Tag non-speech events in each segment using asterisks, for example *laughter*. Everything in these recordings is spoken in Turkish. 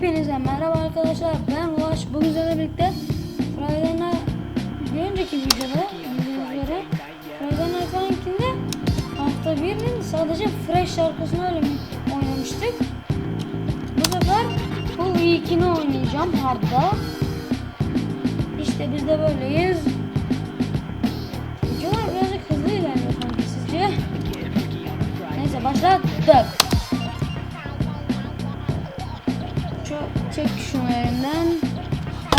Hepinize merhaba arkadaşlar. Ben Ulaş. Bugün sizlerle birlikte Friday'na bir önceki videoda bildiğiniz üzere Night Funkin'de hafta birinin sadece Fresh şarkısını öyle oynamıştık. Bu sefer bu ilkini oynayacağım hardda. İşte biz de böyleyiz. Videolar birazcık hızlı ilerliyor sanki sizce? Neyse başladık. Elimden.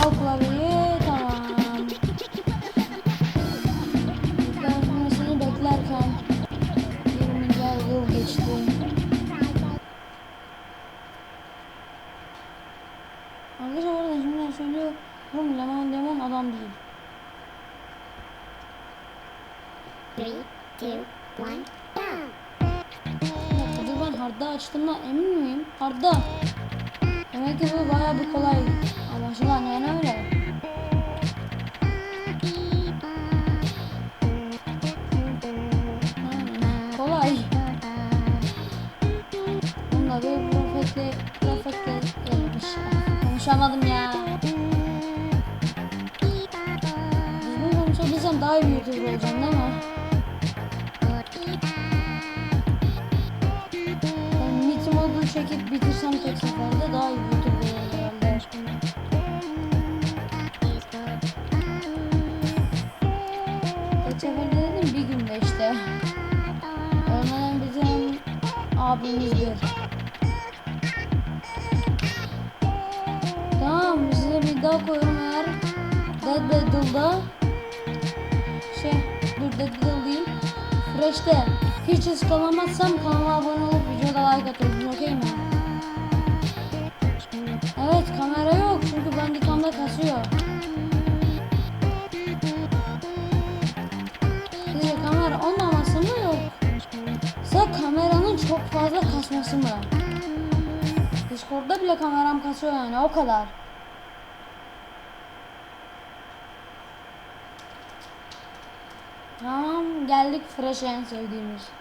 Al klavyeyi. Tamam. Yüklenmesini beklerken 20 milyar yıl geçti. Arkadaşlar orada şimdiden söylüyorum. Lemon Lemon adam değil. Three, two, one, go! Acaba ben hardda açtığımdan emin miyim? Hardda. Demek ki bu bayağı bir kolay. Anlaşılan yani öyle. Kolay. Bunda bir profetle, profetle gelmiş. Konuşamadım ya. Çekip bitirsem tek seferde daha iyi seferde dedim bir günde işte. Ölmeden bizim abimizdir. Tamam size bir daha koyuyorum eğer Dead Battle'da şey dur Dead Battle değil Fresh'te hiç ıskalamazsam kanala abone olup videoda like atıyorsunuz okey mi? Evet kamera yok çünkü bandikamda kasıyor. Sizce kamera olmaması mı yok? Size kameranın çok fazla kasması mı? Discord'da bile kameram kasıyor yani o kadar. Tamam geldik Fresh en sevdiğimiz.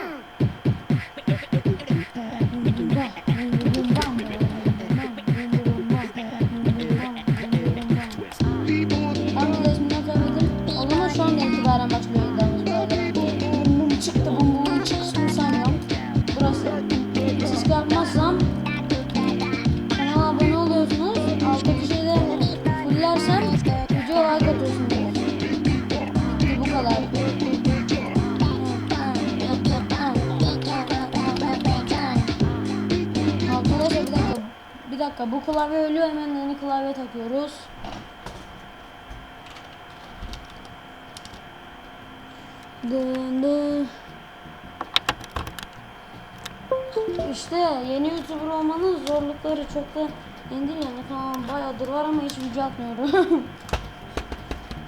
Dakika bu klavye ölüyor hemen yeni klavye takıyoruz. Dın dın. İşte yeni YouTuber olmanın zorlukları çok da değil yani tamam bayağıdır var ama hiç video atmıyorum. *laughs*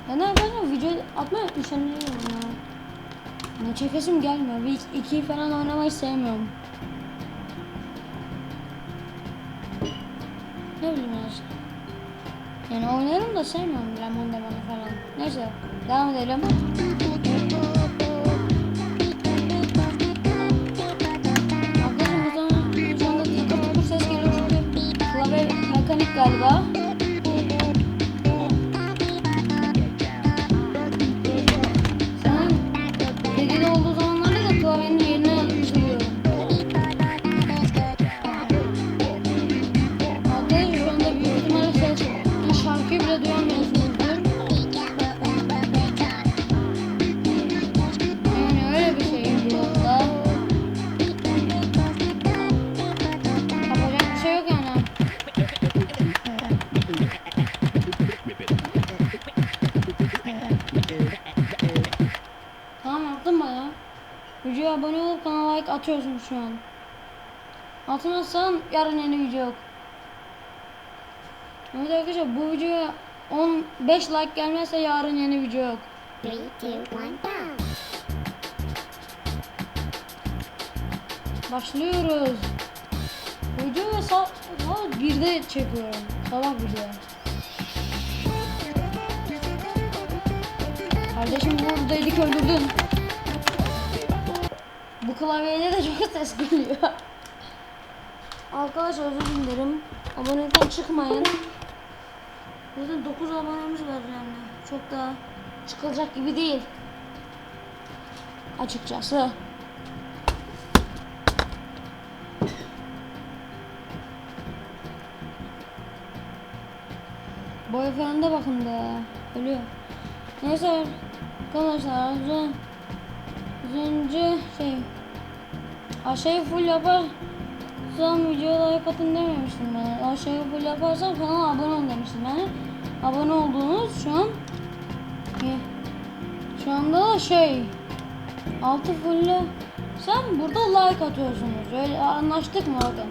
ben arkadaşlar video atmaya üşeniyorum ya. Ne çekesim gelmiyor. Bir iki falan oynamayı sevmiyorum. Ne bileyim işte. Yani oynarım da sevmiyorum Lemon Demon'u falan. Neyse devam edelim. Arkadaşlar o zaman şu anda tıkır tıkır ses geliyor çünkü klavye mekanik galiba. Videoya abone olup kanala like atıyorsun şu an. Atmazsan yarın yeni video yok. Evet arkadaşlar bu videoya 15 like gelmezse yarın yeni video yok. Three, two, one, go! Başlıyoruz. Videoyu saat, saat 1'de çekiyorum. Sabah video. Kardeşim buradaydık öldürdün. Klavyede de çok ses geliyor. Arkadaşlar özür dilerim. Abonelikten çıkmayın. Zaten 9 abonemiz var yani. Çok da çıkılacak gibi değil. Açıkçası. Da bakın da ölüyor. Neyse arkadaşlar az önce şey aşağıyı full yaparsam videoya like atın dememiştim ben. Aşağıyı full yaparsam kanala abone olun demiştim yani. Abone olduğunuz şu an şu anda da şey altı full sen burada like atıyorsunuz. Öyle anlaştık mı bakın.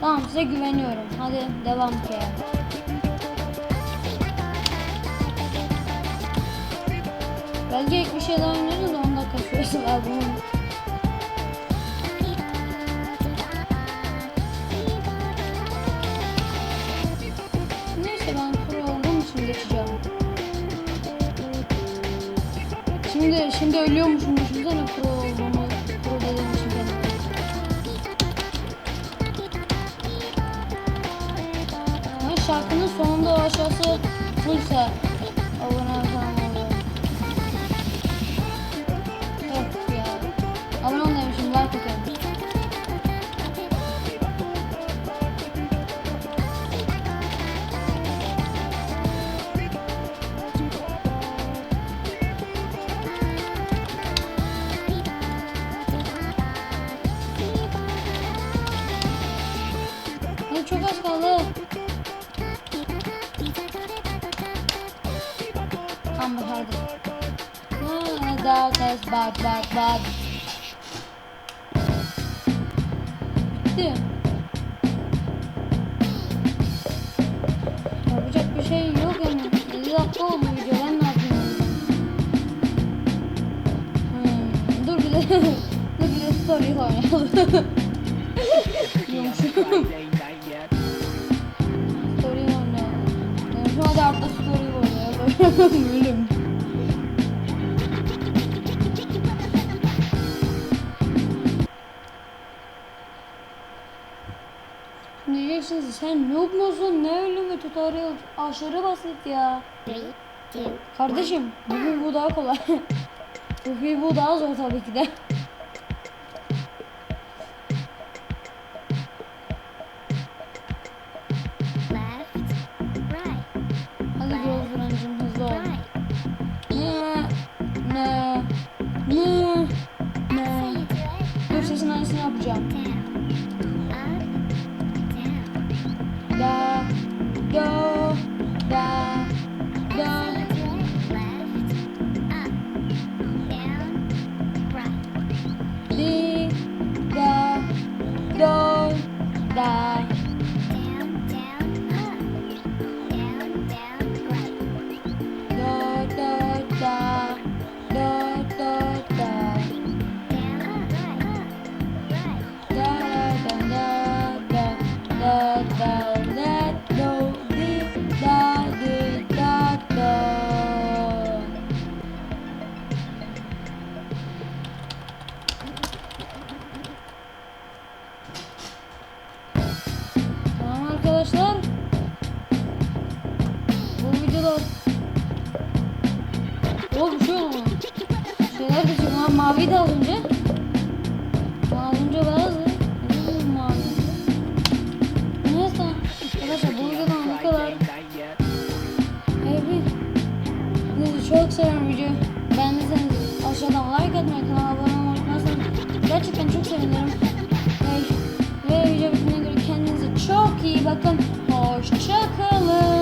Tamam size güveniyorum. Hadi devam ki. Belki bir şey daha oynarız da 10 dakika süresi var bunun. Şimdi şimdi ölüyormuşum düşünsene pro olduğumu. Pro dediğim için benim. Ama şarkının sonunda o aşağısı abone çok az kaldı. Tam başardım. Ha, Daha tez bak bak bak. Bitti. Yapacak bir şey yok yani. 7 dakika oldu video ben ne yapayım? Hmm, dur bir de *laughs* dur bir de story oynayalım. Diyormuşum. *laughs* Şimdi Diyeceksiniz sen noob musun? Ne ölümü tutorial aşırı basit ya. Kardeşim bu bu daha kolay. *laughs* bu bu daha zor tabii ki de. Mavi de az önce. Az önce bileyim mavi. Neyse. Arkadaşlar bu videodan bu kadar. Sizi çok seviyorum videoyu.